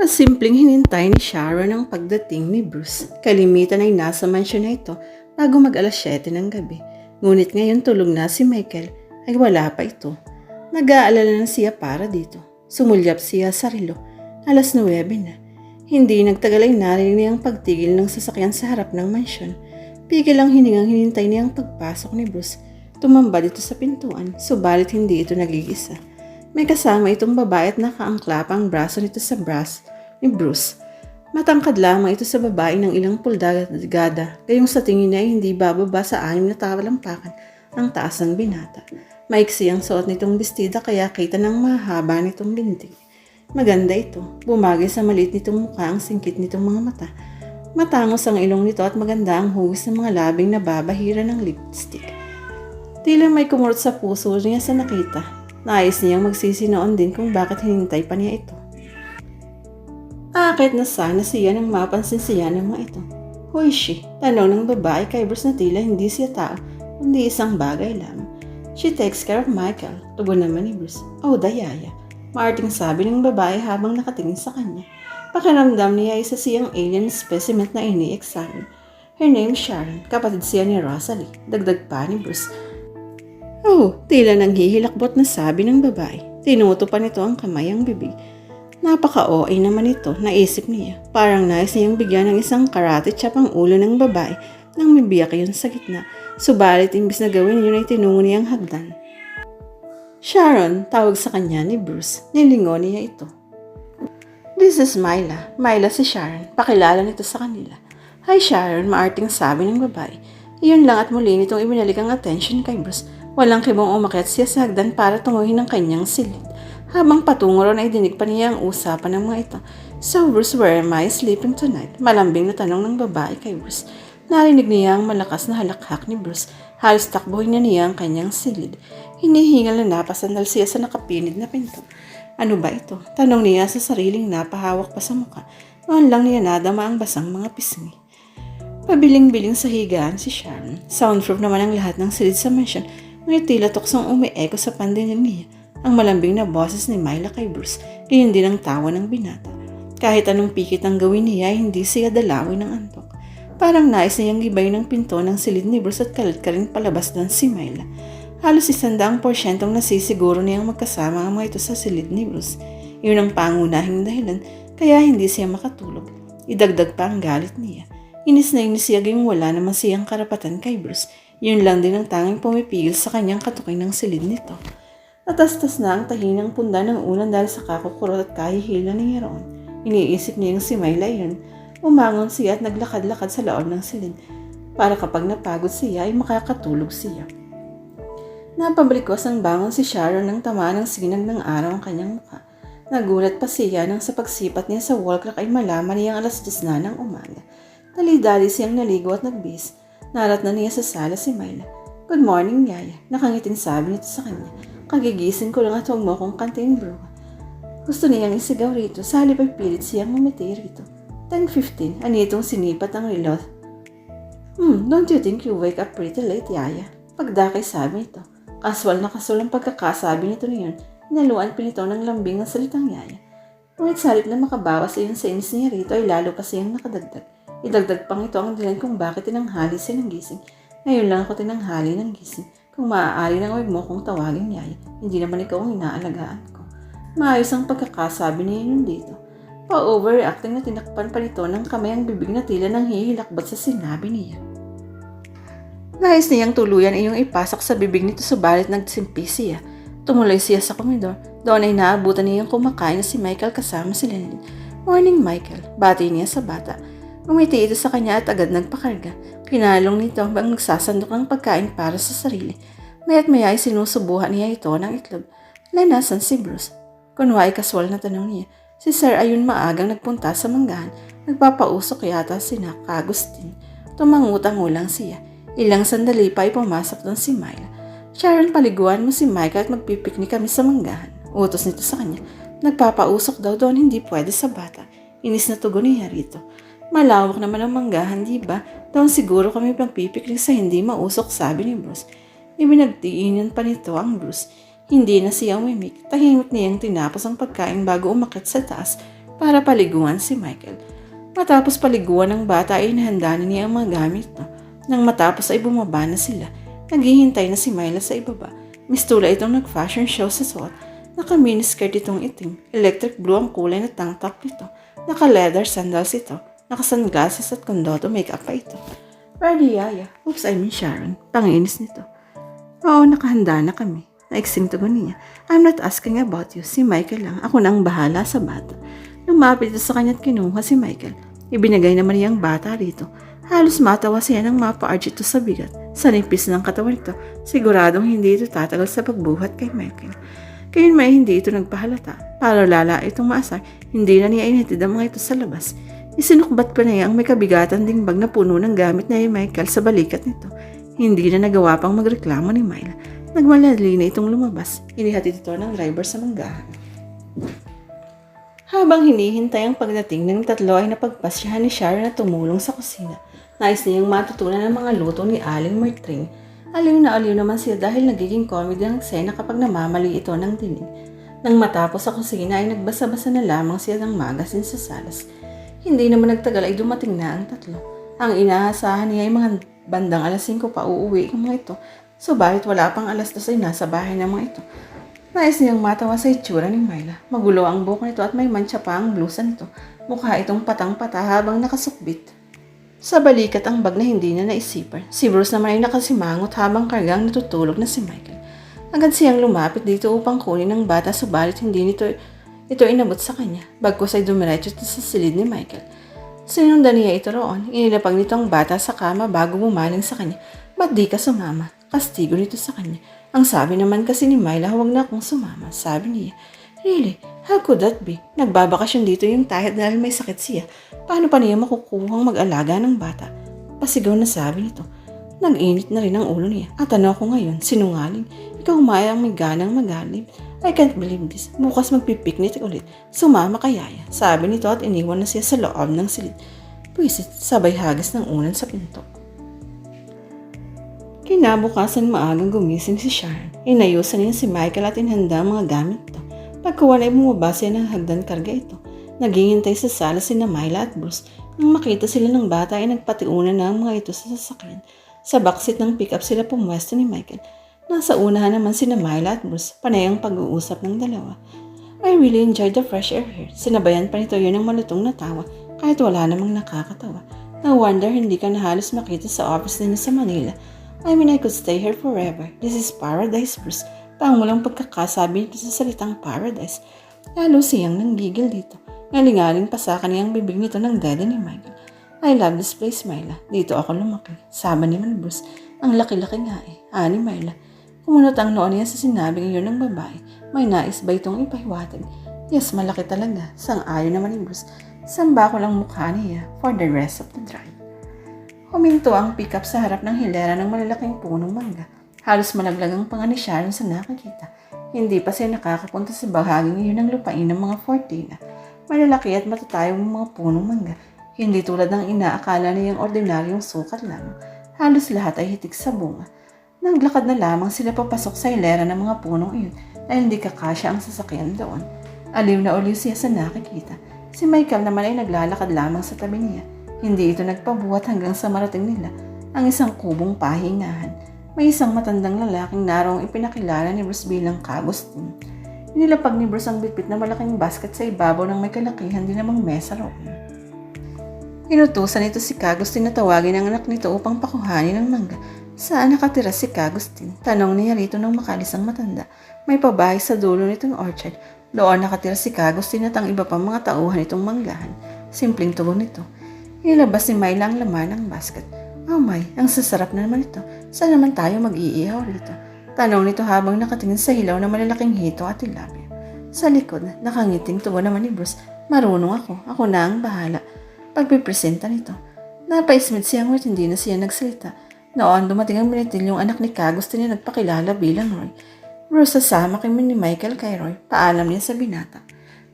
Pasimpleng hinintay ni Sharon ang pagdating ni Bruce. Kalimitan ay nasa mansyon na ito bago mag alas 7 ng gabi. Ngunit ngayon tulog na si Michael ay wala pa ito. Nag-aalala na siya para dito. Sumulyap siya sa relo. Alas 9 na. Hindi nagtagal ay narinig niya ang pagtigil ng sasakyan sa harap ng mansyon. Pigil ang hiningang hinintay niya ang pagpasok ni Bruce. Tumambad ito sa pintuan, subalit hindi ito nagigisa. May kasama itong babae at nakaangklap ang braso nito sa brass ni Bruce. Matangkad lamang ito sa babae ng ilang puldagada, gayong sa tingin niya ay hindi bababa sa anim na talampakan ang taas ng binata. Maiksi ang suot nitong bestida kaya kita ng mahaba nitong bintig. Maganda ito. Bumagay sa maliit nitong mukha ang singkit nitong mga mata. Matangos ang ilong nito at maganda ang hugis ng mga labing na babahira ng lipstick. Tila may kumurot sa puso niya sa nakita. Nais niyang magsisinoon din kung bakit hinintay pa niya ito. Akit na sana siya nang mapansin siya ng mga ito. Who she? Tanong ng babae kay Bruce na tila hindi siya tao, kundi isang bagay lamang. She takes care of Michael. Tugon naman ni Bruce. Oh, dayaya. Marting sabi ng babae habang nakatingin sa kanya. Pakiramdam niya isa siyang alien specimen na ini-examine. Her name Sharon, kapatid siya ni Rosalie. Dagdag pa ni Bruce. Oh, tila nang hihilakbot na sabi ng babae. Tinuto pa nito ang kamay ang bibig. Napaka-OA naman ito, naisip niya. Parang nais niyang bigyan ng isang karate chop ang ulo ng babae nang mabiyak yun sa gitna. Subalit imbis na gawin yun ay tinungo niyang hagdan. Sharon, tawag sa kanya ni Bruce. Nilingon niya ito. This is Myla. Myla si Sharon. Pakilala nito sa kanila. Hi Sharon, maarting sabi ng babae. Iyon lang at muli nitong ibinalik ang attention kay Bruce. Walang kibong umakyat siya sa hagdan para tunguhin ang kanyang silid. Habang patungo ron ay dinig pa niya ang usapan ng mga ito. So Bruce, where am I sleeping tonight? Malambing na tanong ng babae kay Bruce. Narinig niya ang malakas na halakhak ni Bruce. Halos takbuhin niya niya ang kanyang silid. Hinihingal na napasandal siya sa nakapinid na pinto. Ano ba ito? Tanong niya sa sariling napahawak pa sa muka. Noon lang niya nadama ang basang mga pisngi. Pabiling-biling sa higaan si Sharon. Soundproof naman ang lahat ng silid sa mansyon. Ngunit tila tuksong umi-echo sa pandinig ang malambing na boses ni Myla kay Bruce, gayon din ang tawa ng binata. Kahit anong pikit ang gawin niya, hindi siya dalawin ng antok. Parang nais niyang gibay ng pinto ng silid ni Bruce at kalit ka rin palabas doon si Myla. Halos isandaang porsyentong nasisiguro niyang magkasama ang mga ito sa silid ni Bruce. Yun ang pangunahing dahilan kaya hindi siya makatulog. Idagdag pa ang galit niya. Inis na inis siya gayong wala naman siyang karapatan kay Bruce. Yun lang din ang tanging pumipigil sa kanyang katukoy ng silid nito. Natastas na ang tahinang punda ng ulan dahil sa kakukurot at kahihila ni Heron. Iniisip niya yung si Myla yun. Umangon siya at naglakad-lakad sa loob ng silid para kapag napagod siya ay makakatulog siya. Napabalikos ang bangon si Sharon nang tamaan ng sinag ng araw ang kanyang mukha. Nagulat pa siya nang sa pagsipat niya sa wall clock ay malaman niyang alas 10 na ng umaga. Dali-dali siyang naligo at nagbis. Narat na niya sa sala si Myla. Good morning, Yaya. Nakangiting sabi nito sa kanya. Kagigising ko lang at huwag mo akong kantin, bro. Gusto niyang isigaw rito, sa halip ay pilit siyang umiti rito. 10.15, anitong sinipat ang relo. Hmm, don't you think you wake up pretty late, Yaya? Pagdakay sabi nito. Kaswal na kaswal ang pagkakasabi nito niyon. Inaluan pinito ng lambing ng salitang Yaya. Ngunit sa halip na makabawas iyon sa inis niya rito ay lalo pa siyang nakadagdag. Idagdag pang ito ang dilan kung bakit tinanghali siya ng gising. Ngayon lang ako tinanghali ng gising. Kung maaari nang huwag mo kong tawagin yaya, hindi naman ikaw ang inaalagaan ko. Maayos ang pagkakasabi niya yun dito. Pa-overreacting na tinakpan pa nito ng kamay ang bibig na tila nang hihilakbat sa sinabi niya. Nais niyang tuluyan iyong ipasok sa bibig nito subalit nagsimpi siya. Tumuloy siya sa komedor. Doon ay naabutan niyang kumakain na si Michael kasama si Lenny. Morning, Michael. Bati niya sa bata. Umiti ito sa kanya at agad nagpakarga. Kinalong nito bang nagsasandok ng pagkain para sa sarili. Maya't maya ay sinusubuhan niya ito ng itlog. Lena, san si Bruce? Kunway kaswal na tanong niya. Si Sir ayun maagang nagpunta sa manggahan. Nagpapausok yata si Nak Agustin. Tumangutang-ulang siya. Ilang sandali pa ay pumasok doon si Myla. Sharon, paliguan mo si Michael at magpipiknik kami sa manggahan. Utos nito sa kanya. Nagpapausok daw doon hindi pwede sa bata. Inis na tugon niya rito. Malawak naman ang manggahan, di ba? Doon siguro kami pagpipiknik sa hindi mausok, sabi ni Bruce. Ibinagdiinan pa nito ang Bruce. Hindi na siya umimik. Tahimik niyang tinapos ang pagkain bago umakit sa taas para paliguan si Michael. Matapos paliguan ng bata ay inahanda na niya ang mga gamit no. Nang matapos ay bumaba na sila, naghihintay na si Myla sa ibaba. Mistula itong nag-fashion show sa suot. Naka-miniskirt itong itim. Electric blue ang kulay na tank top nito. Naka-leather sandals ito. Naka-sunglasses at kondoto makeup pa ito. Ready, Yaya. Oops, I mean Sharon. Panginis nito. Oo, nakahanda na kami. Naiksing tugon niya. I'm not asking about you. Si Michael lang. Ako na ang bahala sa bata. Lumapit sa kanya at kinuha si Michael. Ibinigay naman niya ang bata rito. Halos matawa siya nang mapa-arch ito sa bigat. Sa nipis ng katawan nito, siguradong hindi ito tatagal sa pagbuhat kay Michael. Kayun may hindi ito nagpahalata. Para lala itong maasar, hindi na niya inatid ang mga ito sa labas. Isinukbat pa niya ang may kabigatan ding bag na puno ng gamit na ni Michael sa balikat nito. Hindi na nagawa pang magreklamo ni Myla. Nagmaladali na itong lumabas. Inihatid ito ng driver sa manggahan. Habang hinihintay ang pagdating ng tatlo ay napagpasyahan ni Sharon na tumulong sa kusina. Nais niyang matutunan ang mga luto ni Aling Martring. Aliw na aliw naman siya dahil nagiging comedy ang eksena kapag namamali ito ng dinig. Nang matapos sa kusina ay nagbasa-basa na lamang siya ng magazine sa salas. Hindi naman nagtagal ay dumating na ang tatlo. Ang inaasahan niya ay mga bandang alas 5 pa uuwi ang mga ito. Subalit wala pang alas 2 ay nasa bahay ng mga ito. Nais niyang matawa sa itsura ni Myla. Magulo ang buhok nito at may mancha pa ang blusa nito. Mukha itong patang-pata habang nakasukbit. Sa balikat ang bag na hindi na naisipan. Si Bruce naman ay nakasimangot habang kargang natutulog na si Michael. Agad siyang lumapit dito upang kunin ang bata subalit hindi nito ito inabot sa kanya. Bagkus ay dumiretso sa silid ni Michael. Sinundan niya ito roon. Inilapag nito ang bata sa kama bago bumaling sa kanya. Ba't di ka sumama? Kastigo nito sa kanya. Ang sabi naman kasi ni Myla, huwag na akong sumama. Sabi niya, Really? How could that be? Nagbabakasyon dito yung tahit dahil may sakit siya. Paano pa niya makukuhang mag-alaga ng bata? Pasigaw na sabi nito. Nag-init na rin ang ulo niya. At ano ako ngayon? Sinungaling. Ikaw umaya ang may ganang magalim. I can't believe this. Bukas magpipiknik ulit. Sumama ka yaya. Sabi nito at iniwan na siya sa loob ng silid. Pwisit, sabay hagis ng unan sa pinto. Kinabukasan maagang gumising si Sharon. Inayusan niya si Michael at inhanda ang mga gamit ito. Pagkuwan ay bumaba siya ng hagdan karga ito. Naghihintay sa sala si Myla at Bruce. Nang makita sila ng bata ay nagpatiunan na ang mga ito sa sasakyan. Sa backseat ng pickup sila pumwesto ni Michael. Nasa unahan naman si Myla at Bruce, panay ang pag-uusap ng dalawa. I really enjoyed the fresh air here. Sinabayan pa nito yun ng malutong na tawa kahit wala namang nakakatawa. No wonder hindi ka na halos makita sa office ninyo sa Manila. I mean, I could stay here forever. This is paradise, Bruce. Pangulang pagkakasabi nito sa salitang paradise. Lalo siyang nanggigil dito. Ngalingaling pa sa kaniyang bibig nito ng daddy ni Michael. I love this place, Myla. Dito ako lumaki. Sama ni Man Bruce. Ang laki-laki nga eh. Ani Myla. Kumunot ang noon niya sa sinabing yun ng babae. May nais ba itong ipahiwatig? Yes, malaki talaga. Sang-ayon naman ni Bruce. Samba ko lang mukha niya for the rest of the drive. Huminto ang pickup sa harap ng hilera ng malalaking punong mangga. Halos malaglag ang panga ni Sharon sa nakakita. Hindi pa siya nakakapunta sa bahaging iyon ng lupain ng mga Fortina. Malalaki at matatayong mga punong mangga. Hindi tulad ng inaakala niyang ordinaryong sukat lamang. Halos lahat ay hitik sa bunga. Naglakad na lamang sila papasok sa hilera ng mga punong iyon dahil hindi kakasya ang sasakyan doon. Aliw na uliw siya sa nakikita. Si Michael naman ay naglalakad lamang sa tabi niya. Hindi ito nagpabuhat hanggang sa marating nila ang isang kubong pahingahan. May isang matandang lalaking narong ipinakilala ni Bruce bilang Kagustin. Inilapag ni Bruce ang bitbit na malaking basket sa ibabaw ng may kalakihan din namang mesa roon. Inutusan nito si Kagustin na tawagin ang anak nito upang pakuhanin ng mangga. Saan nakatira si Kagustin? Tanong niya rito nang makalis ang matanda. May pabahay sa dulo nitong orchard. Doon nakatira si Kagustin at ang iba pang mga tauhan nitong manggahan. Simpleng tugon nito. Inilabas ni Myla ang laman ng basket. Oh my, ang sasarap na naman ito. Saan naman tayo mag-iihaw rito? Tanong nito habang nakatingin sa hilaw na malalaking hito at tilapia. Sa likod, nakangiting tuwa naman ni Bruce. Marunong ako. Ako na ang bahala. Pagpipresenta nito. Napaismit siyang Roy, hindi na siya nagsalita. Noon, dumating ang binitil yung anak ni Ka. Gusto niya nagpakilala bilang Roy. Bruce, sasama kami ni Michael kay Roy. Paalam niya sa binata.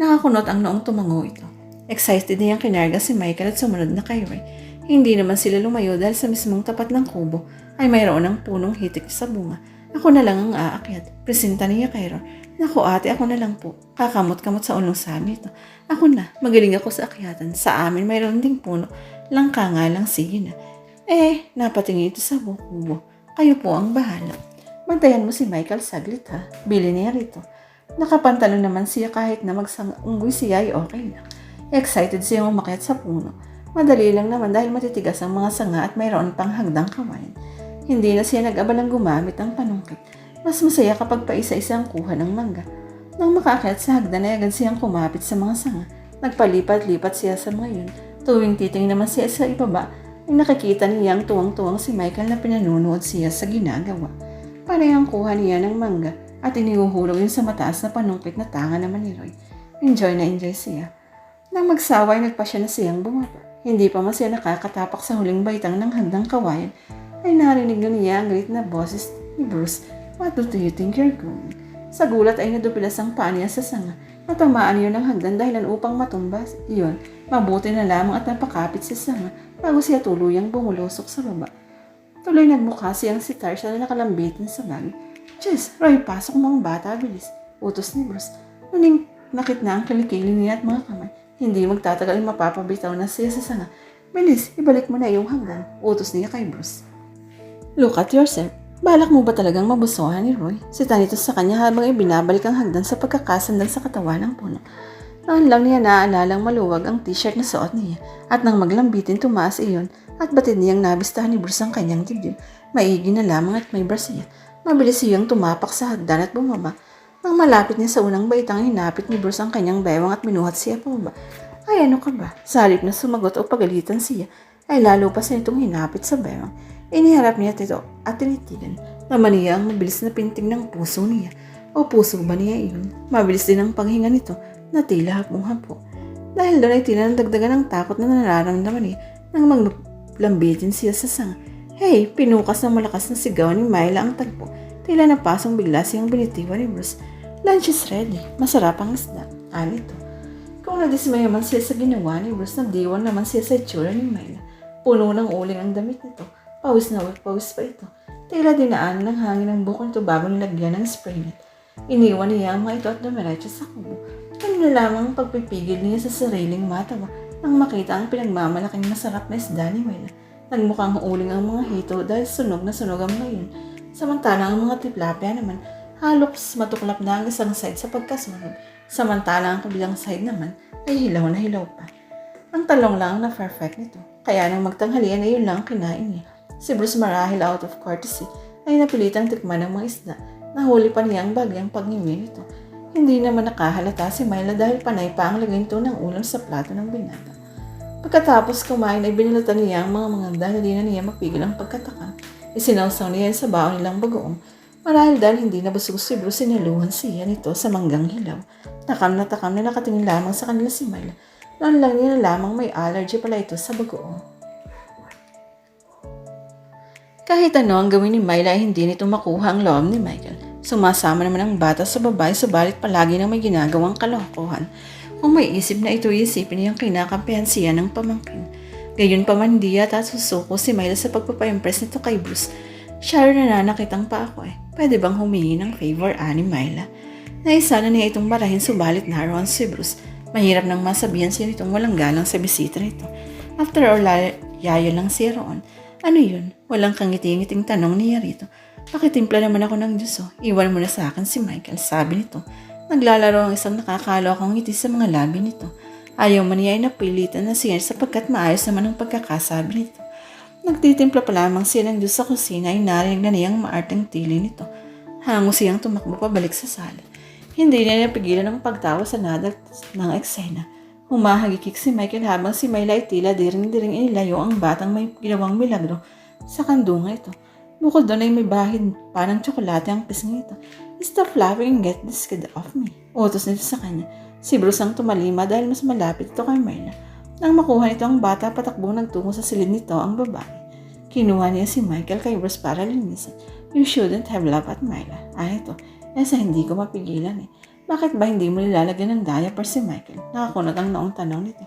Nakakunot ang noong tumango ito. Excited niyang kinarga si Michael at sumunod na kay Roy. Hindi naman sila lumayo dahil sa mismong tapat ng kubo ay mayroon ng punong hitik sa bunga. Ako na lang ang aakyat. Presenta niya kay Roy. Naku ate, ako na lang po. Kakamot-kamot sa ulong sabi ito. Ako na, magaling ako sa akyatan. Sa amin mayroon ding puno. Langka nga lang, sige na. Eh, napatingin ito sa buko. Kayo po ang bahala. Bantayan mo si Michael saglit ha. Bili niya rito. Nakapantalo naman siya kahit na magsangunggoy siya ay okay lang. Excited siya umakyat sa puno. Madali lang naman dahil matitigas ang mga sanga at mayroon pang hagdang kawain. Hindi na siya nag-abalang gumamit ng panungkit. Mas masaya kapag paisa-isa ang kuha ng mangga. Nang makaakyat sa hagdan ay agad siyang kumapit sa mga sanga. Nagpalipat-lipat siya sa mga yun. Tuwing titing naman siya sa ibaba, nakikita niyang tuwang-tuwang si Michael na pinanunood siya sa ginagawa. Parehang kuha niya ng mangga at inihuhulog yun sa mataas na panungkit na tanga naman ni Roy. Enjoy na enjoy siya. Nang magsawa ay nagpa siya na siyang bumaba. Hindi pa man siya nakakatapak sa huling baitang ng handang kawayan ay narinig na niya ang galit na boses ni Bruce. What do you think you're doing? Sa gulat ay nadupilas ang paa niya sa sanga. Natamaan yun ng hagdan dahilan upang matumbas. Iyon, mabuti na lamang at napakapit sa sanga bago siya tuluyang bumulusok sa baba. Tuloy nagmukha siyang si Tarsha na nakalambitin sa bag. Jess, Roy, pasok mo ang bata, bilis. Utos ni Bruce. Nuning nakit na ang kilikili niya at mga kamay. Hindi magtatagal mapapabitaw na siya sa sanga. Bilis, ibalik mo na yung hanggan. Utos niya kay Bruce. Look at yourself. Balak mo ba talagang mabusuhan ni Roy? Sita nito sa kanya habang ibinabalik ang hagdan sa pagkakasandan sa katawan ng puno. Noon lang niya naalalang maluwag ang t-shirt na suot niya at nang maglambitin tumaas iyon at batid niyang nabistahan ni Bruce ang kanyang dibdib. Maigi na lamang at may bra siya. Mabilis siyang tumapak sa hagdan at bumaba. Nang malapit niya sa unang baitang hinapit ni Bruce ang kanyang bewang at minuhat siya pababa. Ay ano ka ba? Sa halip na sumagot o pagalitan siya, ay lalo pa siya nitong hinapit sa bewang. Iniharap niya ito at tinitigan. Naman niya ang mabilis na pinting ng puso niya. O puso ba niya iyon? Mabilis din ang paghinga nito na tila hapong-hapo. Dahil doon ay tila dagdagan ng takot na nararamdaman niya nang maglambitin siya sa sanga. Hey, pinukas ng malakas na sigaw ni Myla ang tagpo. Tila napasong bigla siyang binitiwan ni Bruce. Lunch is ready. Masarap ang isda. Alito. Kung nadismaya man siya sa ginawa ni Bruce, nagdiwan naman siya sa itsura ni Myla. Puno ng uling ang damit nito. Pawis na pawis pa ito. Tila dinaan ng hangin ang buko nito bago nilagyan ng spray net. Iniwan niya ang mga ito at dumiretso sa kubo. Ano na lamang ang pagpipigil niya sa sariling matawa nang makita ang pinagmamalaking masarap na isda ni Myla. Nagmukhang uling ang mga hito dahil sunog na sunog ang mga yun. Samantalang ang mga tiplapya naman, halos matuklap na ang isang side sa pagkasunog. Samantalang ang kabilang side naman ay hilaw na hilaw pa. Ang talong lang na perfect nito. Kaya nang magtanghalian ay yun lang ang kinain niya. Si Bruce marahil out of courtesy ay napilitang tikman ng mga isda. Nahuli pa niya ang bagyang pagngimi nito. Hindi naman nakahalata si Myla dahil panay pa ang lagay nito ng ulam sa plato ng binata. Pagkatapos kumain ay binilatan niya ang mga manganda na di na niya mapigil ang pagkataka. Isinawsaw niya sa baon nilang bagoong. Marahil dahil hindi nabusog si Bruce, sinaluhan siya nito sa manggang hilaw. Takam na takam na nakatingin lamang sa kanila si Myla. Noon lang niya na lamang may allergy pala ito sa bagoong. Kahit ano ang gawin ni Myla ay hindi nito makuha ang loob ni Michael. Sumasama naman ang bata sa babae subalit palagi nang may ginagawang kalokohan. Kung may isip na ito, isipin niyang kinakampihan siya ng pamangkin. Gayon pa man di yata susuko si Myla sa pagpapa-impress nito kay Bruce. Siya rin nananakitang pa ako eh. Pwede bang humingi ng favor ani Myla? Naisa na niya itong marahin subalit naroon si Bruce. Mahirap nang masabihan siya nitong walang galang sa bisita nito. After all, yayo lang siya roon. Ano yun? Walang kangiti-ngiting tanong niya rito. Pakitimpla naman ako ng Diyos oh. Iwan mo na sa akin si Michael, sabi nito. Naglalaro ang isang nakakalokong ngiti sa mga labi nito. Ayaw man niya ay napilitan na siya sapagkat maayos naman ang pagkakasabi nito. Nagtitimpla pa lamang siya ng Diyos sa kusina ay narinig na niyang maarteng tili nito. Hango siyang tumakbo pabalik sa sala. Hindi niya napigilan ang pagtawa sa nadat ng eksena. Humahagikik si Michael habang si Myla ay tila diring-diring inilayo ang batang may ginawang milagro sa kandunga ito. Bukod doon ay may bahid pa ng tsokolate ang pisngi ito. Stop laughing and get this kid off me. Utos nito sa kanya. Si Bruce ang tumalima dahil mas malapit ito kay Myla. Nang makuha nito ang bata, patakbo nagtungo sa silid nito ang babae. Kinuha niya si Michael kay Bruce para linisan. You shouldn't have laughed at Myla. Ah, ito. Nasa hindi ko mapigilan eh. Bakit ba hindi mo nilalagyan ng diaper si Michael? Nakakunot ang noong tanong nito.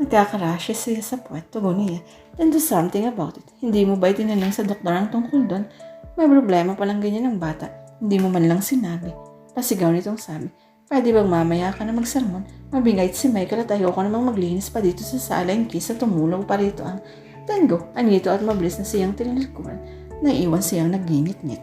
Nagkakarasya siya sa puwet, tugon niya. Then do something about it. Hindi mo ba itinanong sa doktor ang tungkol doon? May problema palang ganyan ng bata. Hindi mo man lang sinabi. Pasigaw nitong sabi, Pwede bang mamaya ka na magsermon? Mabingait si Michael at ayoko namang maglinis pa dito sa sala in case na tumulong pa rito ang Tango, anito at mabilis na siyang tinilikuran. Naiiwan siyang nagingit-ngit.